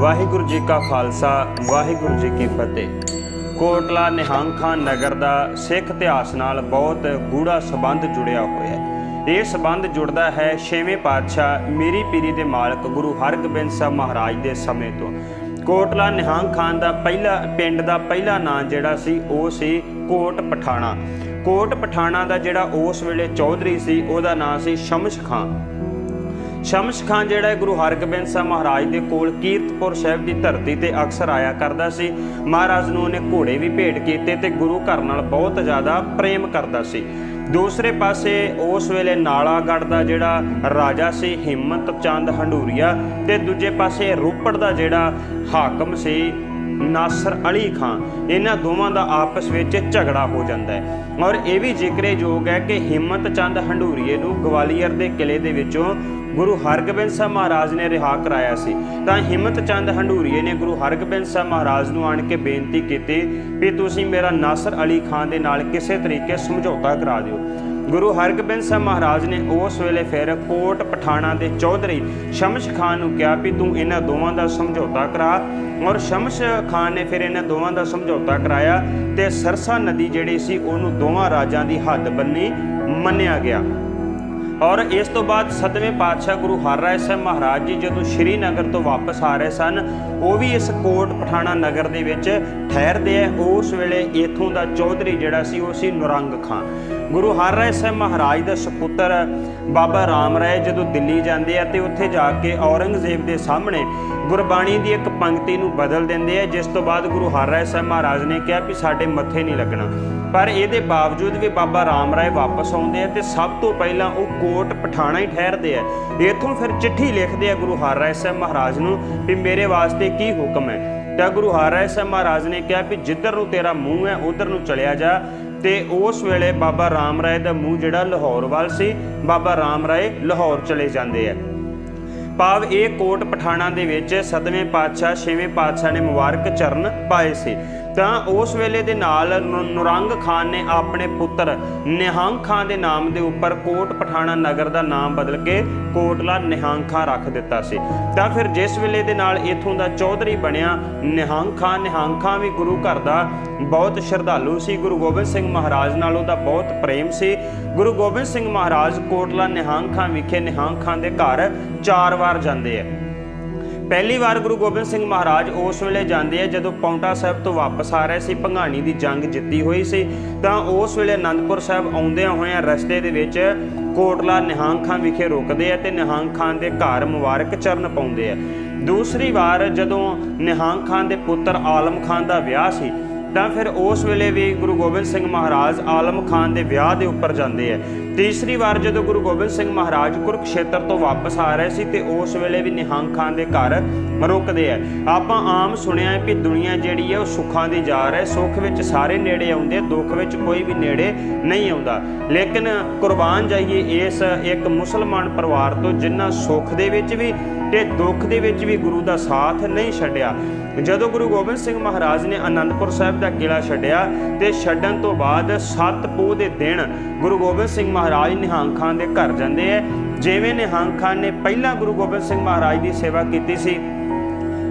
ਵਾਹਿਗੁਰੂ ਜੀ ਕਾ ਖਾਲਸਾ, ਵਾਹਿਗੁਰੂ ਜੀ ਕੀ ਫਤਿਹ। ਕੋਟਲਾ ਨਿਹੰਗ ਖਾਨ ਨਗਰ ਦਾ ਸਿੱਖ ਇਤਿਹਾਸ ਨਾਲ ਬਹੁਤ ਗੂੜਾ ਸੰਬੰਧ ਜੁੜਿਆ ਹੋਇਆ ਹੈ। ਇਹ ਸੰਬੰਧ ਜੁੜਦਾ ਹੈ ਛੇਵੇਂ ਪਾਤਸ਼ਾਹ ਮੇਰੀ ਪੀਰੀ ਦੇ ਮਾਲਕ ਗੁਰੂ ਹਰਗੋਬਿੰਦ ਸਾਹਿਬ ਮਹਾਰਾਜ ਦੇ ਸਮੇਂ ਤੋਂ। ਕੋਟਲਾ ਨਿਹੰਗ ਖਾਨ ਦਾ ਪਹਿਲਾ, ਪਿੰਡ ਦਾ ਪਹਿਲਾ ਨਾਂ ਜਿਹੜਾ ਸੀ, ਉਹ ਸੀ ਕੋਟ ਪਠਾਣਾ। ਕੋਟ ਪਠਾਣਾ ਦਾ ਜਿਹੜਾ ਉਸ ਵੇਲੇ ਚੌਧਰੀ ਸੀ, ਉਹਦਾ ਨਾਂ ਸੀ ਸ਼ਮਸ਼ ਖਾਨ ਸ਼ਮਸ਼ ਖਾਨ ਜਿਹੜਾ ਗੁਰੂ ਹਰਗੋਬਿੰਦ ਸਾਹਿਬ ਮਹਾਰਾਜ ਦੇ ਕੋਲ ਕੀਰਤਪੁਰ ਸਾਹਿਬ ਦੀ ਧਰਤੀ ਤੇ ਅਕਸਰ ਆਇਆ ਕਰਦਾ ਸੀ। ਮਹਾਰਾਜ ਨੂੰ ਉਹਨੇ ਘੋੜੇ ਵੀ ਭੇਟ ਕੀਤੇ ਤੇ ਗੁਰੂ ਘਰ ਨਾਲ ਬਹੁਤ ਜ਼ਿਆਦਾ ਪ੍ਰੇਮ ਕਰਦਾ ਸੀ। ਦੂਸਰੇ ਪਾਸੇ ਉਸ ਵੇਲੇ ਨਾਲਾਗੜ੍ਹ ਦਾ ਜਿਹੜਾ ਰਾਜਾ ਸੀ, ਹਿੰਮਤ ਚੰਦ ਹੰਡੂਰੀਆ ਤੇ ਦੂਜੇ ਪਾਸੇ ਰੋਪੜ ਦਾ ਜਿਹੜਾ ਹਾਕਮ ਸੀ ਨਾਸਰ ਅਲੀ ਖਾਨ। ਇਹਨਾਂ ਦੋਵਾਂ ਦਾ ਆਪਸ ਵਿੱਚ ਝਗੜਾ ਹੋ ਜਾਂਦਾ ਹੈ। ਔਰ ਇਹ ਵੀ ਜ਼ਿਕਰਯੋਗ ਹੈ ਕਿ ਹਿੰਮਤ ਚੰਦ ਹੰਡੂਰੀਏ ਨੂੰ ਗਵਾਲੀਅਰ ਦੇ ਕਿਲੇ ਦੇ ਵਿੱਚੋਂ ਗੁਰੂ ਹਰਗੋਬਿੰਦ ਸਾਹਿਬ ਮਹਾਰਾਜ ਨੇ ਰਿਹਾ ਕਰਾਇਆ ਸੀ। ਤਾਂ ਹਿੰਮਤ ਚੰਦ ਹੰਡੂਰੀਏ ਨੇ ਗੁਰੂ ਹਰਗੋਬਿੰਦ ਸਾਹਿਬ ਮਹਾਰਾਜ ਨੂੰ ਆਣ ਕੇ ਬੇਨਤੀ ਕੀਤੀ ਵੀ ਤੁਸੀਂ ਮੇਰਾ ਨਾਸਰ ਅਲੀ ਖਾਨ ਦੇ ਨਾਲ ਕਿਸੇ ਤਰੀਕੇ ਸਮਝੌਤਾ ਕਰਾ ਦਿਓ। ਗੁਰੂ ਹਰਗੋਬਿੰਦ ਸਾਹਿਬ ਮਹਾਰਾਜ ਨੇ ਉਸ ਵੇਲੇ ਫਿਰ ਕੋਟ ਪਠਾਣਾ ਦੇ ਚੌਧਰੀ ਸ਼ਮਸ਼ ਖਾਨ ਨੂੰ ਕਿਹਾ ਵੀ ਤੂੰ ਇਹਨਾਂ ਦੋਵਾਂ ਦਾ ਸਮਝੌਤਾ ਕਰਾ ਔਰ ਸ਼ਮਸ਼ ਖਾਨ ਨੇ ਫਿਰ ਇਹਨਾਂ ਦੋਵਾਂ ਦਾ ਸਮਝੌਤਾ ਕਰਾਇਆ ਤੇ ਸਰਸਾ ਨਦੀ ਜਿਹੜੀ ਸੀ ਉਹਨੂੰ ਦੋਵਾਂ ਰਾਜਾਂ ਦੀ ਹੱਦ ਬੰਨੀ ਮੰਨਿਆ ਗਿਆ। ਔਰ ਇਸ ਤੋਂ ਬਾਅਦ ਸਤਵੇਂ ਪਾਤਸ਼ਾਹ ਗੁਰੂ ਹਰ ਰਾਏ ਸਾਹਿਬ ਮਹਾਰਾਜ ਜੀ ਜਦੋਂ ਸ਼੍ਰੀਨਗਰ ਤੋਂ ਵਾਪਸ ਆ ਰਹੇ ਸਨ, ਉਹ ਵੀ ਇਸ ਕੋਟ ਪਠਾਣਾ ਨਗਰ ਦੇ ਵਿੱਚ ਠਹਿਰਦੇ ਆ। ਉਸ ਵੇਲੇ ਇਥੋਂ ਦਾ ਚੌਧਰੀ ਜਿਹੜਾ ਸੀ, ਉਹ ਸੀ ਨੁਰੰਗ ਖਾਨ। ਗੁਰੂ ਹਰ ਰਾਏ ਸਾਹਿਬ ਮਹਾਰਾਜ ਦਾ ਸੁਪੁੱਤਰ ਬਾਬਾ ਰਾਮ ਰਾਏ ਜਦੋਂ ਦਿੱਲੀ ਜਾਂਦੇ ਆ ਤੇ ਉੱਥੇ ਜਾ ਕੇ ਔਰੰਗਜ਼ੇਬ ਦੇ ਸਾਹਮਣੇ ਗੁਰਬਾਣੀ ਦੀ ਇੱਕ ਪੰਕਤੀ ਨੂੰ ਬਦਲ ਦਿੰਦੇ ਆ, ਜਿਸ ਤੋਂ ਬਾਅਦ ਗੁਰੂ ਹਰ ਰਾਏ ਸਾਹਿਬ ਮਹਾਰਾਜ ਨੇ ਕਿਹਾ ਵੀ ਸਾਡੇ ਮੱਥੇ ਨਹੀਂ ਲੱਗਣਾ। ਪਰ ਇਹਦੇ ਬਾਵਜੂਦ ਵੀ ਬਾਬਾ ਰਾਮ ਰਾਏ ਵਾਪਸ ਆਉਂਦੇ ਆ ਤੇ ਸਭ ਤੋਂ ਪਹਿਲਾਂ ਉਹ ਕੋਟ ਪਠਾਣਾ ਹੀ ਠਹਿਰਦੇ ਆ। ਇਥੋਂ ਫਿਰ ਚਿੱਠੀ ਲਿਖਦੇ ਆ ਗੁਰੂ ਹਰ ਰਾਏ ਸਾਹਿਬ ਮਹਾਰਾਜ ਨੂੰ ਵੀ ਮੇਰੇ ਵਾਸਤੇ ਕੀ ਹੁਕਮ ਹੈ। ਤਾਂ ਗੁਰੂ ਹਰ ਰਾਏ ਸਾਹਿਬ ਮਹਾਰਾਜ ਨੇ ਕਿਹਾ ਵੀ ਜਿੱਧਰ ਨੂੰ ਤੇਰਾ ਮੂੰਹ ਹੈ, ਉਧਰ ਨੂੰ ਚਲਿਆ ਜਾ। ਤੇ ਉਸ ਵੇਲੇ ਬਾਬਾ ਰਾਮ ਰਾਏ ਦਾ ਮੂੰਹ ਜਿਹੜਾ ਲਾਹੌਰ ਵੱਲ ਸੀ, ਬਾਬਾ ਰਾਮ ਰਾਏ ਲਾਹੌਰ ਚਲੇ ਜਾਂਦੇ ਆ। ਭਾਵ ਇਹ ਕੋਟ ਪਠਾਣਾ ਦੇ ਵਿੱਚ ਸਤਵੇਂ ਪਾਤਸ਼ਾਹ, ਛੇਵੇਂ ਪਾਤਸ਼ਾਹ ਨੇ ਮੁਬਾਰਕ ਚਰਨ ਪਾਏ ਸੀ। ਤਾਂ ਉਸ ਵੇਲੇ ਦੇ ਨਾਲ ਨੁਰੰਗ ਖਾਨ ਨੇ ਆਪਣੇ ਪੁੱਤਰ ਨਿਹੰਗ ਖਾਨ ਦੇ ਨਾਮ ਦੇ ਉੱਪਰ ਕੋਟ ਪਠਾਣਾ ਨਗਰ ਦਾ ਨਾਮ ਬਦਲ ਕੇ ਕੋਟਲਾ ਨਿਹੰਗ ਖਾਨ ਰੱਖ ਦਿੱਤਾ ਸੀ। ਤਾਂ ਫਿਰ ਜਿਸ ਵੇਲੇ ਦੇ ਨਾਲ ਇਥੋਂ ਦਾ ਚੌਧਰੀ ਬਣਿਆ ਨਿਹੰਗ ਖਾਨ, ਨਿਹੰਗ ਖਾਂ ਵੀ ਗੁਰੂ ਘਰ ਦਾ ਬਹੁਤ ਸ਼ਰਧਾਲੂ ਸੀ। ਗੁਰੂ ਗੋਬਿੰਦ ਸਿੰਘ ਮਹਾਰਾਜ ਨਾਲ ਉਹਦਾ ਬਹੁਤ ਪ੍ਰੇਮ ਸੀ। ਗੁਰੂ ਗੋਬਿੰਦ ਸਿੰਘ ਮਹਾਰਾਜ ਕੋਟਲਾ ਨਿਹੰਗ ਖਾਨ ਵਿਖੇ ਨਿਹੰਗ ਖਾਨ ਦੇ ਘਰ ਚਾਰ ਵਾਰ ਜਾਂਦੇ ਆ। ਪਹਿਲੀ ਵਾਰ ਗੁਰੂ ਗੋਬਿੰਦ ਸਿੰਘ ਮਹਾਰਾਜ ਉਸ ਵੇਲੇ ਜਾਂਦੇ ਆ ਜਦੋਂ ਪੌਂਟਾ ਸਾਹਿਬ ਤੋਂ ਵਾਪਸ ਆ ਰਹੇ ਸੀ, ਭੰਗਾਣੀ ਦੀ ਜੰਗ ਜਿੱਤੀ ਹੋਈ ਸੀ। ਤਾਂ ਉਸ ਵੇਲੇ ਅਨੰਦਪੁਰ ਸਾਹਿਬ ਆਉਂਦਿਆਂ ਹੋਇਆਂ ਰਸਤੇ ਦੇ ਵਿੱਚ ਕੋਟਲਾ ਨਿਹੰਗ ਖਾਨ ਵਿਖੇ ਰੁਕਦੇ ਆ ਤੇ ਨਿਹੰਗ ਖਾਨ ਦੇ ਘਰ ਮੁਬਾਰਕ ਚਰਨ ਪਾਉਂਦੇ ਆ। ਦੂਸਰੀ ਵਾਰ ਜਦੋਂ ਨਿਹੰਗ ਖਾਨ ਦੇ ਪੁੱਤਰ ਆਲਮ ਖਾਨ ਦਾ ਵਿਆਹ ਸੀ, ਤਾਂ ਫਿਰ ਉਸ ਵੇਲੇ ਵੀ ਗੁਰੂ ਗੋਬਿੰਦ ਸਿੰਘ ਮਹਾਰਾਜ ਆਲਮ ਖਾਨ ਦੇ ਵਿਆਹ ਦੇ ਉੱਪਰ ਜਾਂਦੇ ਆ। ਤੀਸਰੀ ਵਾਰ ਜਦੋਂ ਗੁਰੂ ਗੋਬਿੰਦ ਸਿੰਘ ਮਹਾਰਾਜ ਕੁਰਕਸ਼ੇਤਰ ਤੋਂ ਵਾਪਸ ਆ ਰਹੇ ਸੀ ਤੇ ਉਸ ਵੇਲੇ ਵੀ ਨਿਹੰਗ ਖਾਨ ਦੇ ਘਰ ਰੁਕਦੇ ਆ। ਆਪਾਂ ਆਮ ਸੁਣਿਆ ਹੈ ਕਿ ਦੁਨੀਆ ਜਿਹੜੀ ਹੈ ਉਹ ਸੁੱਖਾਂ ਦੀ ਜਾ ਹੈ, ਸੁੱਖ ਵਿੱਚ ਸਾਰੇ ਨੇੜੇ ਆਉਂਦੇ ਦੁੱਖ ਵਿੱਚ ਕੋਈ ਵੀ ਨੇੜੇ ਨਹੀਂ ਆਉਂਦਾ। ਲੇਕਿਨ ਕੁਰਬਾਨ ਜਾਈਏ ਇਸ ਇੱਕ ਮੁਸਲਮਾਨ ਪਰਿਵਾਰ ਤੋਂ ਜਿਨ੍ਹਾਂ ਸੁੱਖ ਦੇ ਵਿੱਚ ਵੀ ਤੇ ਦੁੱਖ ਦੇ ਵਿੱਚ ਵੀ ਗੁਰੂ ਦਾ ਸਾਥ ਨਹੀਂ ਛੱਡਿਆ। ਜਦੋਂ ਗੁਰੂ ਗੋਬਿੰਦ ਸਿੰਘ ਮਹਾਰਾਜ ਨੇ ਅਨੰਦਪੁਰ ਸਾਹਿਬ ਦਾ ਕਿਲਾ ਛੱਡਿਆ ਤੇ ਛੱਡਣ ਤੋਂ ਬਾਅਦ ਸੱਤ ਪੋਹ ਦੇ ਦਿਨ ਗੁਰੂ ਗੋਬਿੰਦ ਸਿੰਘ ਮਹਾਰਾਜ ਨਿਹੰਗ ਖਾਨ ਦੇ ਘਰ ਜਾਂਦੇ ਐ ਜਿਵੇਂ ਨਿਹੰਗ ਖਾਨ ਨੇ ਪਹਿਲਾਂ ਗੁਰੂ ਗੋਬਿੰਦ ਸਿੰਘ ਮਹਾਰਾਜ ਦੀ ਸੇਵਾ ਕੀਤੀ ਸੀ,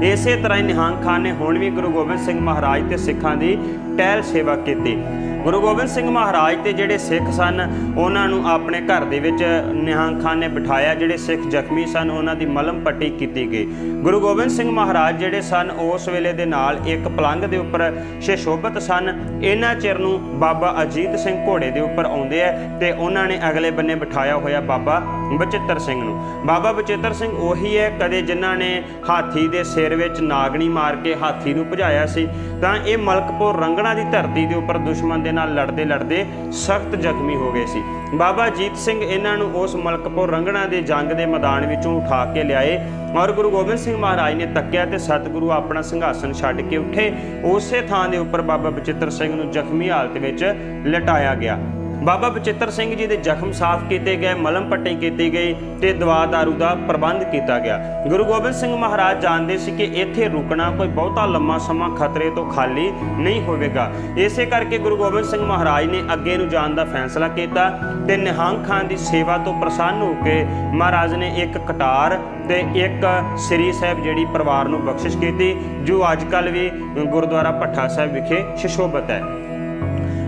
ਇਸੇ ਤਰ੍ਹਾਂ ਹੀ ਨਿਹੰਗ ਖਾਨ ਨੇ ਹੁਣ ਵੀ ਗੁਰੂ ਗੋਬਿੰਦ ਸਿੰਘ ਮਹਾਰਾਜ ਤੇ ਸਿੱਖਾਂ ਦੀ ਟਹਿਲ ਸੇਵਾ ਕੀਤੀ। ਗੁਰੂ ਗੋਬਿੰਦ ਸਿੰਘ ਮਹਾਰਾਜ ਤੇ ਜਿਹੜੇ ਸਿੱਖ ਸਨ, ਉਹਨਾਂ ਨੂੰ ਆਪਣੇ ਘਰ ਦੇ ਵਿੱਚ ਨਿਹੰਗ ਖਾਨ ਨੇ ਬਿਠਾਇਆ, ਜਿਹੜੇ ਸਿੱਖ ਜ਼ਖਮੀ ਸਨ, ਉਹਨਾਂ ਦੀ ਮਲਮ ਪੱਟੀ ਕੀਤੀ ਗਈ। ਗੁਰੂ ਗੋਬਿੰਦ ਸਿੰਘ ਮਹਾਰਾਜ ਜਿਹੜੇ ਸਨ, ਉਸ ਵੇਲੇ ਦੇ ਨਾਲ ਇੱਕ ਪਲੰਗ ਦੇ ਉੱਪਰ ਸ਼ਸ਼ੋਭਤ ਸਨ। ਇਹਨਾਂ ਚਿਰ ਨੂੰ ਬਾਬਾ ਅਜੀਤ ਸਿੰਘ ਘੋੜੇ ਦੇ ਉੱਪਰ ਆਉਂਦੇ ਆ ਤੇ ਉਹਨਾਂ ਨੇ ਅਗਲੇ ਬੰਨੇ ਬਿਠਾਇਆ ਹੋਇਆ ਬਾਬਾ ਬਚਿੱਤਰ ਸਿੰਘ ਨੂੰ। ਬਾਬਾ ਬਚਿੱਤਰ ਸਿੰਘ ਉਹੀ ਹੈ, ਕਦੇ ਜਿਨ੍ਹਾਂ ਨੇ ਹਾਥੀ ਦੇ ਸਿਰ ਵਿੱਚ ਨਾਗਣੀ ਮਾਰ ਕੇ ਹਾਥੀ ਨੂੰ ਭਜਾਇਆ ਸੀ, ਤਾਂ ਇਹ ਮਲਕਪੁਰ ਰੰਗਣਾ ਦੀ ਧਰਤੀ ਦੇ ਉੱਪਰ ਦੁਸ਼ਮਣ ਦੇ ਨਾਲ ਲੜਦੇ ਲੜਦੇ ਸਖਤ ਜ਼ਖਮੀ ਹੋ ਗਏ ਸੀ। ਬਾਬਾ ਜੀਤ ਸਿੰਘ ਇਹਨਾਂ ਨੂੰ ਉਸ ਮਲਕਪੁਰ ਰੰਗਣਾ ਦੇ ਜੰਗ ਦੇ ਮੈਦਾਨ ਵਿੱਚੋਂ ਉਠਾ ਕੇ ਲਿਆਏ ਔਰ ਗੁਰੂ ਗੋਬਿੰਦ ਸਿੰਘ ਮਹਾਰਾਜ ਨੇ ਤੱਕਿਆ ਤੇ ਸਤਿਗੁਰੂ ਆਪਣਾ ਸਿੰਘਾਸਨ ਛੱਡ ਕੇ ਉੱਠੇ। ਉਸੇ ਥਾਂ ਦੇ ਉੱਪਰ ਬਾਬਾ ਬਚਿੱਤਰ ਸਿੰਘ ਨੂੰ ਜ਼ਖਮੀ ਹਾਲਤ ਵਿੱਚ ਲਟਾਇਆ ਗਿਆ। ਬਾਬਾ ਬਚਿੱਤਰ ਸਿੰਘ ਜੀ ਦੇ ਜ਼ਖਮ ਸਾਫ਼ ਕੀਤੇ ਗਏ, ਮਲਮ ਪੱਟੀ ਕੀਤੀ ਗਈ ਤੇ ਦਵਾ ਦਾਰੂ ਦਾ ਪ੍ਰਬੰਧ ਕੀਤਾ ਗਿਆ। ਗੁਰੂ ਗੋਬਿੰਦ ਸਿੰਘ ਮਹਾਰਾਜ ਜਾਣਦੇ ਸੀ ਕਿ ਇੱਥੇ ਰੁਕਣਾ ਕੋਈ ਬਹੁਤਾ ਲੰਮਾ ਸਮਾਂ ਖਤਰੇ ਤੋਂ ਖਾਲੀ ਨਹੀਂ ਹੋਵੇਗਾ। ਇਸੇ ਕਰਕੇ ਗੁਰੂ ਗੋਬਿੰਦ ਸਿੰਘ ਮਹਾਰਾਜ ਨੇ ਅੱਗੇ ਨੂੰ ਜਾਣ ਦਾ ਫੈਸਲਾ ਕੀਤਾ ਤੇ ਨਿਹੰਗ ਖਾਨ ਦੀ ਸੇਵਾ ਤੋਂ ਪ੍ਰਸੰਨ ਹੋ ਕੇ ਮਹਾਰਾਜ ਨੇ ਇੱਕ ਕਟਾਰ ਤੇ ਇੱਕ ਸ੍ਰੀ ਸਾਹਿਬ ਜਿਹੜੀ ਪਰਿਵਾਰ ਨੂੰ ਬਖਸ਼ਿਸ਼ ਕੀਤੀ, ਜੋ ਅੱਜ ਕੱਲ ਵੀ ਗੁਰਦੁਆਰਾ ਭੱਠਾ ਸਾਹਿਬ ਵਿਖੇ ਸ਼ਿਸ਼ੋਭਤ ਹੈ।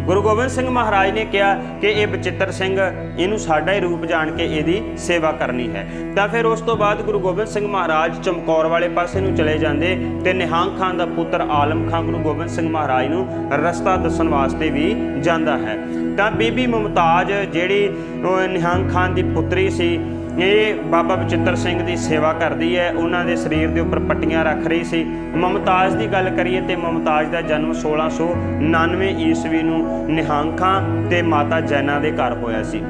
ਗੁਰੂ ਗੋਬਿੰਦ ਸਿੰਘ ਮਹਾਰਾਜ ਨੇ ਕਿਹਾ ਕਿ ਇਹ ਬਚਿੱਤਰ ਸਿੰਘ, ਇਹਨੂੰ ਸਾਡਾ ਹੀ ਰੂਪ ਜਾਣ ਕੇ ਇਹਦੀ ਸੇਵਾ ਕਰਨੀ ਹੈ। ਤਾਂ ਫਿਰ ਉਸ ਤੋਂ ਬਾਅਦ ਗੁਰੂ ਗੋਬਿੰਦ ਸਿੰਘ ਮਹਾਰਾਜ ਚਮਕੌਰ ਵਾਲੇ ਪਾਸੇ ਨੂੰ ਚਲੇ ਜਾਂਦੇ ਤੇ ਨਿਹੰਗ ਖਾਨ ਦਾ ਪੁੱਤਰ ਆਲਮ ਖਾਨ ਗੁਰੂ ਗੋਬਿੰਦ ਸਿੰਘ ਮਹਾਰਾਜ ਨੂੰ ਰਸਤਾ ਦੱਸਣ ਵਾਸਤੇ ਵੀ ਜਾਂਦਾ ਹੈ। ਤਾਂ ਬੀਬੀ ਮੁਮਤਾਜ, ਜਿਹੜੀ ਉਹ ਨਿਹੰਗ ਖਾਨ ਦੀ ਪੁੱਤਰੀ ਸੀ ਇਹ ਬਾਬਾ ਬਚਿੱਤਰ ਸਿੰਘ ਦੀ ਸੇਵਾ ਕਰਦੀ ਹੈ। ਉਹਨਾਂ ਦੇ ਸਰੀਰ ਦੇ ਉੱਪਰ ਪੱਟੀਆਂ ਰੱਖ ਰਹੀ ਸੀ। ਮਮਤਾਜ਼ ਦੀ ਗੱਲ ਕਰੀਏ ਤੇ ਮਮਤਾਜ਼ ਦਾ ਜਨਮ 1699 ਈਸਵੀ ਨੂੰ ਨਿਹੰਗ ਖਾਂ ਤੇ ਮਾਤਾ ਜੈਨਾ ਦੇ ਘਰ ਹੋਇਆ ਸੀ।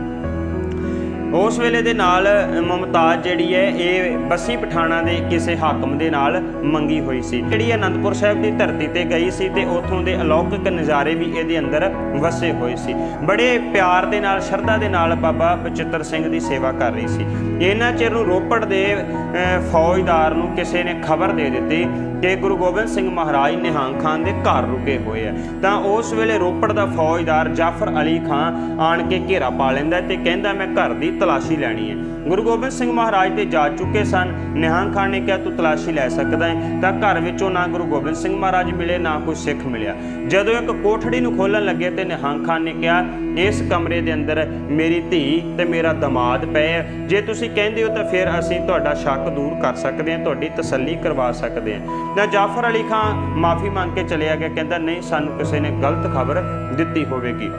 ਉਸ ਵੇਲੇ ਦੇ ਨਾਲ ਮੁਮਤਾਜ਼ ਜਿਹੜੀ ਹੈ, ਇਹ ਬੱਸੀ ਪਠਾਣਾ ਦੇ ਕਿਸੇ ਹਾਕਮ ਦੇ ਨਾਲ ਮੰਗੀ ਹੋਈ ਸੀ। ਜਿਹੜੀ ਅਨੰਦਪੁਰ ਸਾਹਿਬ ਦੀ ਧਰਤੀ ਤੇ ਗਈ ਸੀ ਤੇ ਉਥੋਂ ਦੇ ਅਲੌਕਿਕ ਨਜ਼ਾਰੇ ਵੀ ਇਹਦੇ ਅੰਦਰ ਵਸੇ ਹੋਏ ਸੀ। ਬੜੇ ਪਿਆਰ ਦੇ ਨਾਲ, ਸ਼ਰਧਾ ਦੇ ਨਾਲ ਬਾਬਾ ਬਚਿੱਤਰ ਸਿੰਘ ਦੀ ਸੇਵਾ ਕਰ ਰਹੀ ਸੀ। ਇਹਨਾਂ ਚਿਰ ਨੂੰ ਰੋਪੜ ਦੇ ਫੌਜਦਾਰ ਨੂੰ ਕਿਸੇ ਨੇ ਖਬਰ ਦੇ ਦਿੱਤੀ ਕਿ ਗੁਰੂ ਗੋਬਿੰਦ ਸਿੰਘ ਮਹਾਰਾਜ ਨਿਹੰਗ ਖਾਨ ਦੇ ਘਰ ਰੁਕੇ ਹੋਏ ਆ। ਤਾਂ ਉਸ ਵੇਲੇ ਰੋਪੜ ਦਾ ਫੌਜਦਾਰ ਜਾਫਰ ਅਲੀ ਖਾਨ ਆਣ ਕੇ ਘੇਰਾ ਪਾ ਲੈਂਦਾ ਤੇ ਕਹਿੰਦਾ, ਮੈਂ ਘਰ ਦੀ ਤਲਾਸ਼ੀ ਲੈਣੀ ਹੈ। ਗੁਰੂ ਗੋਬਿੰਦ ਸਿੰਘ ਮਹਾਰਾਜ ਤੇ ਜਾ ਚੁੱਕੇ ਸਨ। ਨਿਹੰਗ ਖਾਨ ਨੇ ਕਿਹਾ, ਤੂੰ ਤਲਾਸ਼ੀ ਲੈ ਸਕਦਾ ਹੈ। ਤਾਂ ਘਰ ਵਿੱਚੋਂ ਨਾ ਗੁਰੂ ਗੋਬਿੰਦ ਸਿੰਘ ਮਹਾਰਾਜ ਮਿਲੇ, ਨਾ ਕੋਈ ਸਿੱਖ ਮਿਲਿਆ। ਜਦੋਂ ਇੱਕ ਕੋਠੜੀ ਨੂੰ ਖੋਲਣ ਲੱਗੇ ਤੇ ਨਿਹੰਗ ਖਾਨ ਨੇ ਕਿਹਾ, ਇਸ ਕਮਰੇ ਦੇ ਅੰਦਰ ਮੇਰੀ ਧੀ ਤੇ ਮੇਰਾ ਦਮਾਦ ਪਏ ਆ। ਜੇ ਤੁਸੀਂ ਕਹਿੰਦੇ ਹੋ ਤਾਂ ਫਿਰ ਅਸੀਂ ਤੁਹਾਡਾ ਸ਼ੱਕ ਦੂਰ ਕਰ ਸਕਦੇ ਹਾਂ, ਤੁਹਾਡੀ ਤਸੱਲੀ ਕਰਵਾ ਸਕਦੇ ਹਾਂ। ਤਾਂ ਜਾਫਰ ਅਲੀ ਖਾਨ ਮਾਫੀ ਮੰਗ ਕੇ ਚਲਿਆ ਗਿਆ, ਕਹਿੰਦਾ ਨਹੀਂ, ਸਾਨੂੰ ਕਿਸੇ ਨੇ ਗਲਤ ਖਬਰ ਦਿੱਤੀ ਹੋਵੇਗੀ।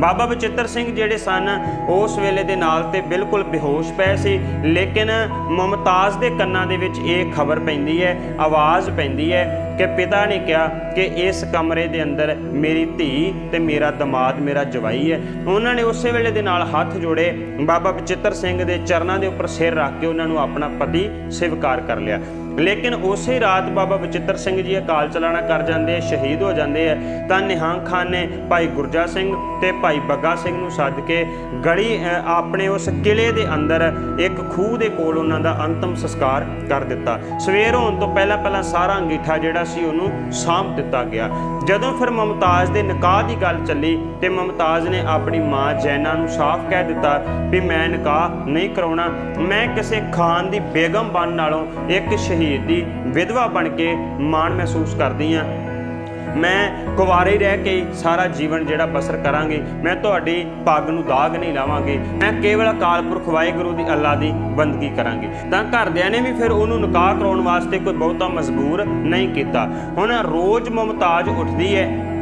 ਬਾਬਾ ਬਚਿੱਤਰ ਸਿੰਘ ਜਿਹੜੇ ਸਨ, ਉਸ ਵੇਲੇ ਦੇ ਨਾਲ ਤੇ ਬਿਲਕੁਲ ਬੇਹੋਸ਼ ਪਏ ਸੀ, ਲੇਕਿਨ ਮੁਮਤਾਜ਼ ਦੇ ਕੰਨਾਂ ਦੇ ਵਿੱਚ ਇਹ ਖਬਰ ਪੈਂਦੀ ਹੈ, ਆਵਾਜ਼ ਪੈਂਦੀ ਹੈ ਕਿ ਪਿਤਾ ਨੇ ਕਿਹਾ ਕਿ ਇਸ ਕਮਰੇ ਦੇ ਅੰਦਰ ਮੇਰੀ ਧੀ ਤੇ ਮੇਰਾ ਦਮਾਦ, ਮੇਰਾ ਜਵਾਈ ਹੈ। ਉਹਨਾਂ ਨੇ ਉਸੇ ਵੇਲੇ ਦੇ ਨਾਲ ਹੱਥ ਜੋੜੇ, ਬਾਬਾ ਬਚਿੱਤਰ ਸਿੰਘ ਦੇ ਚਰਨਾਂ ਦੇ ਉੱਪਰ ਸਿਰ ਰੱਖ ਕੇ ਉਹਨਾਂ ਨੂੰ ਆਪਣਾ ਪਤੀ ਸਵੀਕਾਰ ਕਰ ਲਿਆ। ਲੇਕਿਨ ਉਸੇ ਰਾਤ ਬਾਬਾ ਬਚਿੱਤਰ ਸਿੰਘ ਜੀ ਅਕਾਲ ਚਲਾਣਾ ਕਰ ਜਾਂਦੇ ਆ, ਸ਼ਹੀਦ ਹੋ ਜਾਂਦੇ ਆ, ਤਾਂ ਨਿਹੰਗ ਖਾਨ ਨੇ ਭਾਈ ਗੁਰਜਾ ਸਿੰਘ ਤੇ ਭਾਈ ਬੱਗਾ ਸਿੰਘ ਨੂੰ ਸੱਦ ਕੇ ਗੜੀ ਆਪਣੇ ਉਸ ਕਿਲੇ ਦੇ ਅੰਦਰ ਇੱਕ ਖੂਹ ਦੇ ਕੋਲ ਉਹਨਾਂ ਦਾ ਅੰਤਮ ਸੰਸਕਾਰ ਕਰ ਦਿੱਤਾ। ਸਵੇਰ ਹੋਣ ਤੋਂ ਪਹਿਲਾਂ ਪਹਿਲਾਂ ਸਾਰਾ ਅੰਗੀਠਾ ਜਿਹੜਾ ਸੀ ਉਹਨੂੰ ਸਾਂਭ ਦਿੱਤਾ ਗਿਆ। ਜਦੋਂ ਫਿਰ ਮਮਤਾਜ਼ ਦੇ ਨਿਕਾਹ ਦੀ ਗੱਲ ਚੱਲੀ ਤੇ ਮਮਤਾਜ਼ ਨੇ ਆਪਣੀ ਮਾਂ ਜੈਨਾ ਨੂੰ ਸਾਫ਼ ਕਹਿ ਦਿੱਤਾ ਵੀ ਮੈਂ ਨਿਕਾਹ ਨਹੀਂ ਕਰਾਉਣਾ, ਮੈਂ ਕਿਸੇ ਖਾਨ ਦੀ ਬੇਗਮ ਬਣ ਨਾਲੋਂ ਇੱਕ ਸ਼ਹੀਦ ਦੀ ਵਿਧਵਾ ਬਣ ਕੇ ਮਾਣ ਮਹਿਸੂਸ ਕਰਦੀ ਹਾਂ। ਮੈਂ ਕੁਵਾਰੇ ਰਹਿ ਕੇ ਸਾਰਾ ਜੀਵਨ ਜਿਹੜਾ ਬਸਰ ਕਰਾਂਗੀ। ਮੈਂ ਤੁਹਾਡੀ ਪੱਗ ਨੂੰ ਦਾਗ ਨਹੀਂ ਲਾਵਾਂਗੀ। ਮੈਂ ਕੇਵਲ ਅਕਾਲ ਪੁਰਖ ਵਾਹਿਗੁਰੂ ਦੀ ਅੱਲਾ ਦੀ ਬੰਦਗੀ ਕਰਾਂਗੀ। ਤਾਂ ਘਰਦਿਆਂ ਨੇ ਵੀ ਫਿਰ ਉਹਨੂੰ ਨਿਕਾਹ ਕਰਾਉਣ ਵਾਸਤੇ ਕੋਈ ਬਹੁਤਾ ਮਜਬੂਰ ਨਹੀਂ ਕੀਤਾ। ਹੁਣ ਰੋਜ਼ ਮੁਮਤਾਜ ਉੱਠਦੀ ਹੈ।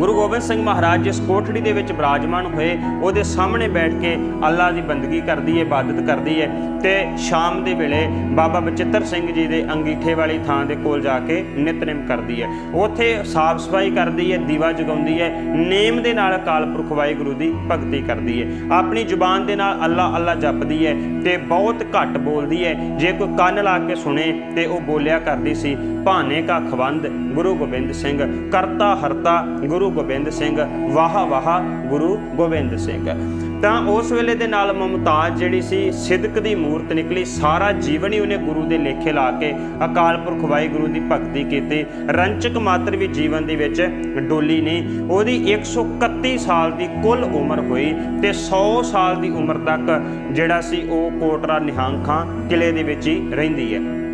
ਗੁਰੂ ਗੋਬਿੰਦ ਸਿੰਘ ਮਹਾਰਾਜ ਜਿਸ ਕੋਠੜੀ ਦੇ ਵਿੱਚ ਬਿਰਾਜਮਾਨ ਹੋਏ, ਉਹਦੇ ਸਾਹਮਣੇ ਬੈਠ ਕੇ ਅੱਲਾ ਦੀ ਬੰਦਗੀ ਕਰਦੀ ਹੈ ਇਬਾਦਤ ਕਰਦੀ ਹੈ ਤੇ ਸ਼ਾਮ ਦੇ ਵੇਲੇ ਬਾਬਾ ਬਚਿੱਤਰ ਸਿੰਘ ਜੀ ਦੇ ਅੰਗੀਠੇ ਵਾਲੀ ਥਾਂ ਦੇ ਕੋਲ ਜਾ ਕੇ ਨਿਤਨੇਮ ਕਰਦੀ ਹੈ ਉੱਥੇ ਸਾਫ਼ ਸਫ਼ਾਈ ਕਰਦੀ ਹੈ ਦੀਵਾ ਜਗਾਉਂਦੀ ਹੈ ਨੇਮ ਦੇ ਨਾਲ ਅਕਾਲ ਪੁਰਖ ਵਾਹਿਗੁਰੂ ਦੀ ਭਗਤੀ ਕਰਦੀ ਹੈ ਆਪਣੀ ਜ਼ੁਬਾਨ ਦੇ ਨਾਲ ਅੱਲਾ ਅੱਲਾ ਜਪਦੀ ਹੈ ਤੇ ਬਹੁਤ ਘੱਟ ਬੋਲਦੀ ਹੈ ਜੇ ਕੋਈ ਕੰਨ ਲਾ ਕੇ ਸੁਣੇ ਤੇ ਉਹ ਬੋਲਿਆ ਕਰਦੀ ਸੀ ਭਾਨੇ ਕਾ ਖਵੰਦ ਗੁਰੂ ਗੋਬਿੰਦ ਸਿੰਘ, ਕਰਤਾ ਹਰਤਾ ਗੁਰੂ ਗੋਬਿੰਦ ਸਿੰਘ, ਵਾਹ ਵਾਹ ਗੁਰੂ ਗੋਬਿੰਦ ਸਿੰਘ। ਤਾਂ ਉਸ ਵੇਲੇ ਦੇ ਨਾਲ ਮੁਮਤਾਜ ਜਿਹੜੀ ਸੀ, ਸਿਦਕ ਦੀ ਮੂਰਤ ਨਿਕਲੀ, ਸਾਰਾ ਜੀਵਨ ਹੀ ਉਹਨੇ ਗੁਰੂ ਦੇ ਲੇਖੇ ਲਾ ਕੇ ਅਕਾਲ ਪੁਰਖ ਵਾਹਿਗੁਰੂ ਦੀ ਭਗਤੀ ਕੀਤੀ। ਰੰਚਕ ਮਾਤਰ ਵੀ ਜੀਵਨ ਦੇ ਵਿੱਚ ਡੋਲੀ ਨਹੀਂ ਉਹਦੀ 131 ਸਾਲ ਦੀ ਕੁੱਲ ਉਮਰ ਹੋਈ ਤੇ 100 ਸਾਲ ਦੀ ਉਮਰ ਤੱਕ ਜਿਹੜਾ ਸੀ ਉਹ ਕੋਟਰਾ ਨਿਹੰਗ ਖਾਂ ਕਿਲੇ ਦੇ ਵਿੱਚ ਹੀ ਰਹਿੰਦੀ ਹੈ।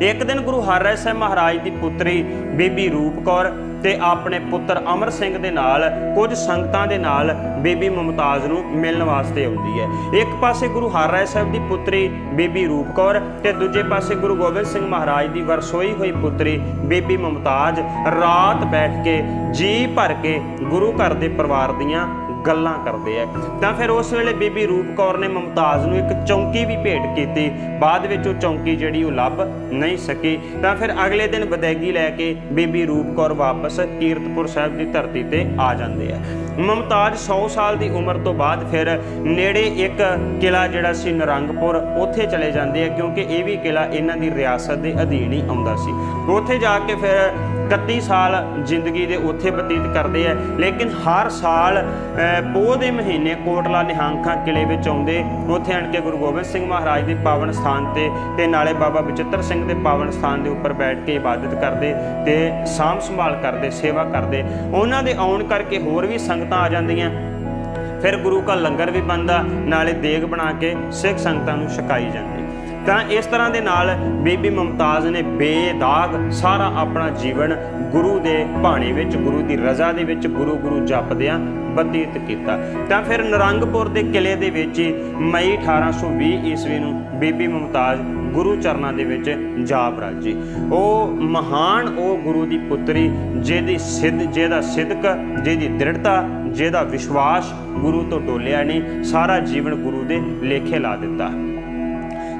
ਇੱਕ ਦਿਨ ਗੁਰੂ ਹਰਿਰਾਏ ਸਾਹਿਬ ਮਹਾਰਾਜ ਦੀ ਪੁੱਤਰੀ ਬੀਬੀ ਰੂਪ ਕੌਰ ਤੇ ਆਪਣੇ ਪੁੱਤਰ ਅਮਰ ਸਿੰਘ ਦੇ ਨਾਲ ਕੁਝ ਸੰਗਤਾਂ ਦੇ ਨਾਲ ਬੀਬੀ ਮੁਮਤਾਜ਼ ਨੂੰ ਮਿਲਣ ਵਾਸਤੇ ਆਉਂਦੀ ਹੈ। ਇੱਕ ਪਾਸੇ ਗੁਰੂ ਹਰਿਰਾਏ ਸਾਹਿਬ ਦੀ ਪੁੱਤਰੀ ਬੀਬੀ ਰੂਪ ਕੌਰ ਤੇ ਦੂਜੇ ਪਾਸੇ ਗੁਰੂ ਗੋਬਿੰਦ ਸਿੰਘ ਮਹਾਰਾਜ ਦੀ ਵਰਸੋਈ ਹੋਈ ਪੁੱਤਰੀ ਬੀਬੀ ਮੁਮਤਾਜ਼ ਰਾਤ ਬੈਠ ਕੇ ਜੀ ਭਰ ਕੇ ਗੁਰੂ ਘਰ ਦੇ ਪਰਿਵਾਰ ਦੀਆਂ ਗੱਲਾਂ ਕਰਦੇ ਆ। ਤਾਂ ਫਿਰ ਉਸ ਵੇਲੇ ਬੀਬੀ ਰੂਪ ਕੌਰ ਨੇ ਮੁਮਤਾਜ਼ ਨੂੰ ਇੱਕ ਚੌਂਕੀ ਵੀ ਭੇਟ ਕੀਤੀ। ਬਾਅਦ ਵਿੱਚ ਉਹ ਚੌਂਕੀ ਜਿਹੜੀ ਉਹ ਲੱਭ ਨਹੀਂ ਸਕੀ। ਤਾਂ ਫਿਰ ਅਗਲੇ ਦਿਨ ਵਿਦਾਇਗੀ ਲੈ ਕੇ ਬੀਬੀ ਰੂਪ ਕੌਰ ਵਾਪਸ ਕੀਰਤਪੁਰ ਸਾਹਿਬ ਦੀ ਧਰਤੀ ਤੇ ਆ ਜਾਂਦੇ ਆ। ਮੁਮਤਾਜ਼ 100 ਸਾਲ ਦੀ ਉਮਰ ਤੋਂ ਬਾਅਦ ਫਿਰ ਨੇੜੇ ਇੱਕ ਕਿਲਾ ਜਿਹੜਾ ਸੀ ਨਰੰਗਪੁਰ, ਉੱਥੇ ਚਲੇ ਜਾਂਦੇ ਆ। ਕਿਉਂਕਿ ਇਹ ਵੀ ਕਿਲਾ ਇਹਨਾਂ ਦੀ ਰਿਆਸਤ ਦੇ ਅਧੀਨ ਹੀ ਆਉਂਦਾ ਸੀ। ਉੱਥੇ ਜਾ ਕੇ ਫਿਰ 31 ਸਾਲ ਜ਼ਿੰਦਗੀ ਦੇ ਉੱਥੇ ਬਤੀਤ ਕਰਦੇ ਆ। ਲੇਕਿਨ ਹਰ ਸਾਲ ਪੋਹ ਦੇ ਮਹੀਨੇ ਕੋਟਲਾ ਨਿਹੰਗਾਂ ਕਿਲੇ ਵਿੱਚ ਆਉਂਦੇ। ਉੱਥੇ ਆਣ ਕੇ ਗੁਰੂ ਗੋਬਿੰਦ ਸਿੰਘ ਮਹਾਰਾਜ ਦੇ ਪਾਵਨ ਸਥਾਨ ਤੇ ਤੇ ਨਾਲੇ ਬਾਬਾ ਬਚਿੱਤਰ ਸਿੰਘ ਦੇ ਪਾਵਨ ਸਥਾਨ ਦੇ ਉੱਪਰ ਬੈਠ ਕੇ ਇਬਾਦਤ ਕਰਦੇ ਤੇ ਸਾਂਭ ਸੰਭਾਲ ਕਰਦੇ, ਸੇਵਾ ਕਰਦੇ। ਉਹਨਾਂ ਦੇ ਆਉਣ ਕਰਕੇ ਹੋਰ ਵੀ ਸੰਗਤਾਂ ਆ ਜਾਂਦੀਆਂ। ਫਿਰ ਗੁਰੂ ਕਾ ਲੰਗਰ ਵੀ ਬਣਦਾ, ਨਾਲੇ ਦੇਗ ਬਣਾ ਕੇ ਸਿੱਖ ਸੰਗਤਾਂ ਨੂੰ ਛਕਾਈ ਜਾਂਦੀ। ਤਾਂ ਇਸ ਤਰ੍ਹਾਂ ਦੇ ਨਾਲ ਬੀਬੀ ਮੁਮਤਾਜ਼ ਨੇ ਬੇਦਾਗ ਸਾਰਾ ਆਪਣਾ ਜੀਵਨ ਗੁਰੂ ਦੇ ਭਾਣੇ ਵਿੱਚ, ਗੁਰੂ ਦੀ ਰਜ਼ਾ ਦੇ ਵਿੱਚ ਗੁਰੂ ਗੁਰੂ ਜਪਦਿਆਂ ਬਤੀਤ ਕੀਤਾ। ਤਾਂ ਫਿਰ ਨਰੰਗਪੁਰ ਦੇ ਕਿਲੇ ਦੇ ਵਿੱਚ ਹੀ ਮਈ 1820 ਈਸਵੀ ਨੂੰ ਬੀਬੀ ਮੁਮਤਾਜ਼ ਗੁਰੂ ਚਰਨਾਂ ਦੇ ਵਿੱਚ ਜਾ ਰਾਜੀ। ਉਹ ਮਹਾਨ ਉਹ ਗੁਰੂ ਦੀ ਪੁੱਤਰੀ, ਜਿਹਦੀ ਸਿੱਧ, ਜਿਹਦਾ ਸਿੱਧਕ, ਜਿਹਦੀ ਦ੍ਰਿੜਤਾ, ਜਿਹਦਾ ਵਿਸ਼ਵਾਸ ਗੁਰੂ ਤੋਂ ਡੋਲਿਆ ਨਹੀਂ, ਸਾਰਾ ਜੀਵਨ ਗੁਰੂ ਦੇ ਲੇਖੇ ਲਾ ਦਿੱਤਾ।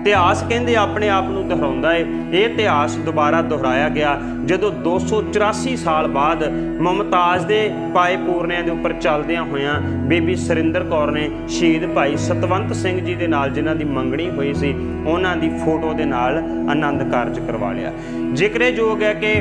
ਇਤਿਹਾਸ ਕਹਿੰਦੇ ਆਪਣੇ ਆਪ ਨੂੰ ਦੁਹਰਾਉਂਦਾ ਏ। ਇਹ ਇਤਿਹਾਸ ਦੁਬਾਰਾ ਦੁਹਰਾਇਆ ਗਿਆ ਜਦੋਂ 284 ਸਾਲ ਬਾਅਦ ਮੁਮਤਾਜ਼ ਦੇ ਪਾਏ ਪੂਰਨਿਆਂ ਦੇ ਉੱਪਰ ਚੱਲਦਿਆਂ ਹੋਇਆਂ ਬੀਬੀ ਸਰਿੰਦਰ ਕੌਰ ਨੇ ਸ਼ਹੀਦ ਭਾਈ ਸਤਵੰਤ ਸਿੰਘ ਜੀ ਦੇ ਨਾਲ ਜਿਨ੍ਹਾਂ ਦੀ ਮੰਗਣੀ ਹੋਈ ਸੀ, ਉਹਨਾਂ ਦੀ ਫੋਟੋ ਦੇ ਨਾਲ ਆਨੰਦ ਕਾਰਜ ਕਰਵਾ ਲਿਆ। ਜ਼ਿਕਰਯੋਗ ਹੈ ਕਿ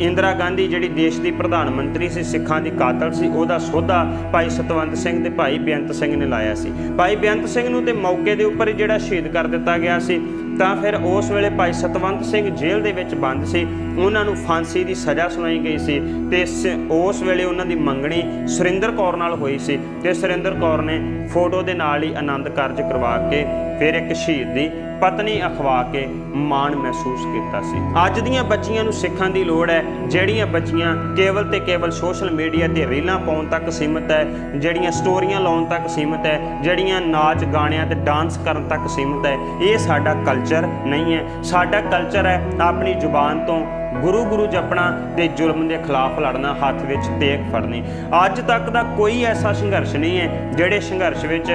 ਇੰਦਰਾ ਗਾਂਧੀ ਜਿਹੜੀ ਦੇਸ਼ ਦੀ ਪ੍ਰਧਾਨ ਮੰਤਰੀ ਸੀ, ਸਿੱਖਾਂ ਦੀ ਕਾਤਲ ਸੀ, ਉਹਦਾ ਸੋਧਾ ਭਾਈ ਸਤਵੰਤ ਸਿੰਘ ਤੇ ਭਾਈ ਬੇਅੰਤ ਸਿੰਘ ਨੇ ਲਾਇਆ ਸੀ। ਭਾਈ ਬੇਅੰਤ ਸਿੰਘ ਨੂੰ ਤੇ ਮੌਕੇ ਦੇ ਉੱਪਰ ਹੀ ਜਿਹੜਾ ਸ਼ਹੀਦ ਕਰ ਦਿੱਤਾ ਗਿਆ ਸੀ। ਤਾਂ ਫਿਰ ਉਸ ਵੇਲੇ ਭਾਈ ਸਤਵੰਤ ਸਿੰਘ ਜੇਲ੍ਹ ਦੇ ਵਿੱਚ ਬੰਦ ਸੀ। ਉਹਨਾਂ ਨੂੰ ਫਾਂਸੀ ਦੀ ਸਜ਼ਾ ਸੁਣਾਈ ਗਈ ਸੀ ਤੇ ਉਸ ਵੇਲੇ ਉਹਨਾਂ ਦੀ ਮੰਗਣੀ ਸੁਰਿੰਦਰ ਕੌਰ ਨਾਲ ਹੋਈ ਸੀ ਤੇ ਸੁਰਿੰਦਰ ਕੌਰ ਨੇ ਫੋਟੋ ਦੇ ਨਾਲ ਹੀ ਆਨੰਦ ਕਾਰਜ ਕਰਵਾ ਕੇ ਫਿਰ ਇੱਕ ਸ਼ਹੀਦ ਦੀ ਪਤਨੀ ਅਖਵਾ ਕੇ ਮਾਣ ਮਹਿਸੂਸ ਕੀਤਾ ਸੀ। ਅੱਜ ਦੀਆਂ ਬੱਚੀਆਂ ਨੂੰ ਸਿੱਖਣ ਦੀ ਲੋੜ ਹੈ, ਜਿਹੜੀਆਂ ਬੱਚੀਆਂ ਕੇਵਲ ਤੇ ਕੇਵਲ ਸੋਸ਼ਲ ਮੀਡੀਆ ਤੇ ਰੀਲਾਂ ਪਾਉਣ ਤੱਕ ਸੀਮਿਤ ਹੈ, ਜਿਹੜੀਆਂ ਸਟੋਰੀਆਂ ਲਾਉਣ ਤੱਕ ਸੀਮਿਤ ਹੈ, ਜਿਹੜੀਆਂ ਨਾਚ ਗਾਣਿਆਂ ਤੇ ਡਾਂਸ ਕਰਨ ਤੱਕ ਸੀਮਿਤ ਹੈ, ਇਹ ਸਾਡਾ ਕਲਚਰ ਨਹੀਂ ਹੈ। ਸਾਡਾ ਕਲਚਰ ਹੈ ਆਪਣੀ ਜ਼ੁਬਾਨ ਤੋਂ ਗੁਰੂ ਗੁਰੂ ਜਪਣਾ ਤੇ ਜ਼ੁਲਮ ਦੇ ਖਿਲਾਫ ਲੜਨਾ ਹੱਥ ਵਿੱਚ ਤੇਗ ਫੜਨੀ। ਅੱਜ ਤੱਕ ਦਾ ਕੋਈ ਐਸਾ ਸੰਘਰਸ਼ ਨਹੀਂ ਹੈ ਜਿਹੜੇ ਸੰਘਰਸ਼ ਵਿੱਚ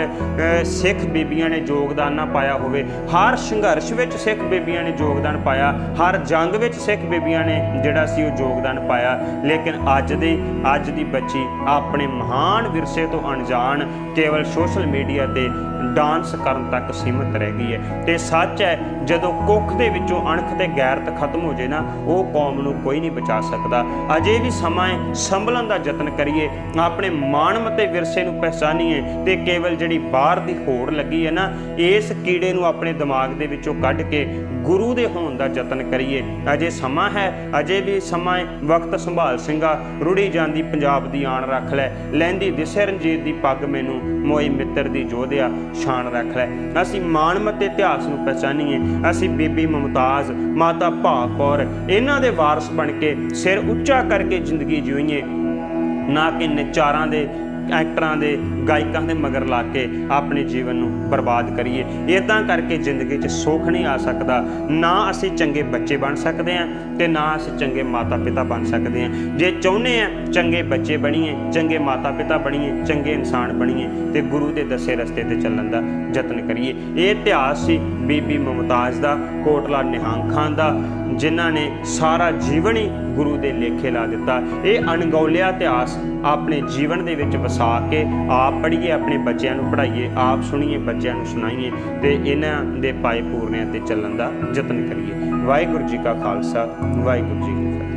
ਸਿੱਖ ਬੀਬੀਆਂ ਨੇ ਯੋਗਦਾਨ ਨਾ ਪਾਇਆ ਹੋਵੇ। ਹਰ ਸੰਘਰਸ਼ ਵਿੱਚ ਸਿੱਖ ਬੀਬੀਆਂ ਨੇ ਯੋਗਦਾਨ ਪਾਇਆ। ਹਰ ਜੰਗ ਵਿੱਚ ਸਿੱਖ ਬੀਬੀਆਂ ਨੇ ਜਿਹੜਾ ਸੀ ਉਹ ਯੋਗਦਾਨ ਪਾਇਆ। ਲੇਕਿਨ ਅੱਜ ਦੀ ਅੱਜ ਦੀ ਬੱਚੀ ਆਪਣੇ ਮਹਾਨ ਵਿਰਸੇ ਤੋਂ ਅਣਜਾਣ ਕੇਵਲ ਸੋਸ਼ਲ ਮੀਡੀਆ ਤੇ ਡਾਂਸ ਕਰਨ ਤੱਕ ਸੀਮਿਤ ਰਹਿ ਗਈ ਹੈ। ਤੇ ਸੱਚ ਹੈ, ਜਦੋਂ ਕੁੱਖ ਦੇ ਵਿੱਚੋਂ ਅਣਖ ਤੇ ਗੈਰਤ ਖਤਮ ਹੋ ਜੇ ਨਾ, ਉਹ ਕੌਮ ਨੂੰ ਕੋਈ ਨਹੀਂ ਬਚਾ ਸਕਦਾ। ਅਜੇ ਵੀ ਸਮਾਂ ਹੈ, ਸੰਭਲਣ ਦਾ ਯਤਨ ਕਰੀਏ। ਆਪਣੇ ਮਾਣਮ ਤੇ ਵਿਰਸੇ ਨੂੰ ਪਹਿਚਾਨੀਏ ਤੇ ਕੇਵਲ ਜਿਹੜੀ ਬਾਹਰ ਦੀ ਹੋੜ ਲੱਗੀ ਹੈ ਨਾ, ਇਸ ਕੀੜੇ ਨੂੰ ਆਪਣੇ ਦਿਮਾਗ ਦੇ ਵਿੱਚੋਂ ਕੱਢ ਕੇ ਗੁਰੂ ਦੇ ਹੋਣ ਦਾ ਯਤਨ ਕਰੀਏ। ਅਜੇ ਸਮਾਂ ਹੈ, ਅਜੇ ਵੀ ਸਮਾਂ ਹੈ। ਵਕਤ ਸੰਭਾਲ ਸਿੰਘਾ, ਰੁੜੀ ਜਾਂਦੀ ਪੰਜਾਬ ਦੀ ਆਣ ਰੱਖ ਲੈ। ਲੈਂਦੀ ਦਿਸੇ ਰਣਜੀਤ ਦੀ ਪੱਗ ਮੈਨੂੰ, ਮੋਈ ਮਿੱਤਰ ਦੀ ਜੋਧਿਆ ਸ਼ਾਨ ਰੱਖ ਲੈ। ਅਸੀਂ ਮਾਣਮਤ ਤੇ ਇਤਿਹਾਸ ਨੂੰ ਪਛਾਣੀਏ ਅਸੀਂ ਬੀਬੀ ਮੁਮਤਾਜ਼, ਮਾਤਾ ਭਾਗ ਕੌਰ, ਇਹਨਾਂ ਦੇ ਵਾਰਸ ਬਣ ਕੇ ਸਿਰ ਉੱਚਾ ਕਰਕੇ ਜ਼ਿੰਦਗੀ ਜਿਉਈਏ। ਨਾ ਕਿ ਨਚਾਰਾਂ ਦੇ, ਐਕਟਰਾਂ ਦੇ ਗਾਇਕਾਂ ਦੇ ਮਗਰ ਲਾ ਕੇ ਆਪਣੇ ਜੀਵਨ ਨੂੰ ਬਰਬਾਦ ਕਰੀਏ। ਇਦਾਂ ਕਰਕੇ ਜ਼ਿੰਦਗੀ 'ਚ ਸੁੱਖ ਨਹੀਂ ਆ ਸਕਦਾ। ਨਾ ਅਸੀਂ ਚੰਗੇ ਬੱਚੇ ਬਣ ਸਕਦੇ ਹਾਂ ਤੇ ਨਾ ਅਸੀਂ ਚੰਗੇ ਮਾਤਾ ਪਿਤਾ ਬਣ ਸਕਦੇ ਹਾਂ। ਜੇ ਚਾਹੁੰਦੇ ਆ ਚੰਗੇ ਬੱਚੇ ਬਣੀਏ, ਚੰਗੇ ਮਾਤਾ ਪਿਤਾ ਬਣੀਏ, ਚੰਗੇ ਇਨਸਾਨ ਬਣੀਏ ਤੇ ਗੁਰੂ ਦੇ ਦੱਸੇ ਰਸਤੇ ਤੇ ਚੱਲਣ ਦਾ ਯਤਨ ਕਰੀਏ। ਇਹ ਇਤਿਹਾਸ ਸੀ ਬੀਬੀ ਮੁਮਤਾਜ਼ ਦਾ, ਕੋਟਲਾ ਨਿਹੰਗ ਖਾਨ ਦਾ, ਜਿਨ੍ਹਾਂ ਨੇ ਸਾਰਾ ਜੀਵਨ ਹੀ ਗੁਰੂ ਦੇ ਲੇਖੇ ਲਾ ਦਿੱਤਾ। ਇਹ ਅਣਗੌਲਿਆ ਇਤਿਹਾਸ ਆਪਣੇ ਜੀਵਨ ਦੇ ਵਿੱਚ ਵਸਾ ਕੇ ਆਪ ਆਪ ਪੜ੍ਹੀਏ, ਆਪਣੇ ਬੱਚਿਆਂ ਨੂੰ ਪੜ੍ਹਾਈਏ, ਆਪ ਸੁਣੀਏ, ਬੱਚਿਆਂ ਨੂੰ ਸੁਣਾਈਏ ਤੇ ਇਹਨਾਂ ਦੇ ਪਾਏ ਪੂਰਨਿਆਂ ਤੇ ਚੱਲਣ ਦਾ ਯਤਨ ਕਰੀਏ। ਵਾਹਿਗੁਰੂ ਜੀ ਕਾ ਖਾਲਸਾ, ਵਾਹਿਗੁਰੂ ਜੀ ਕੀ ਫਤਿਹ।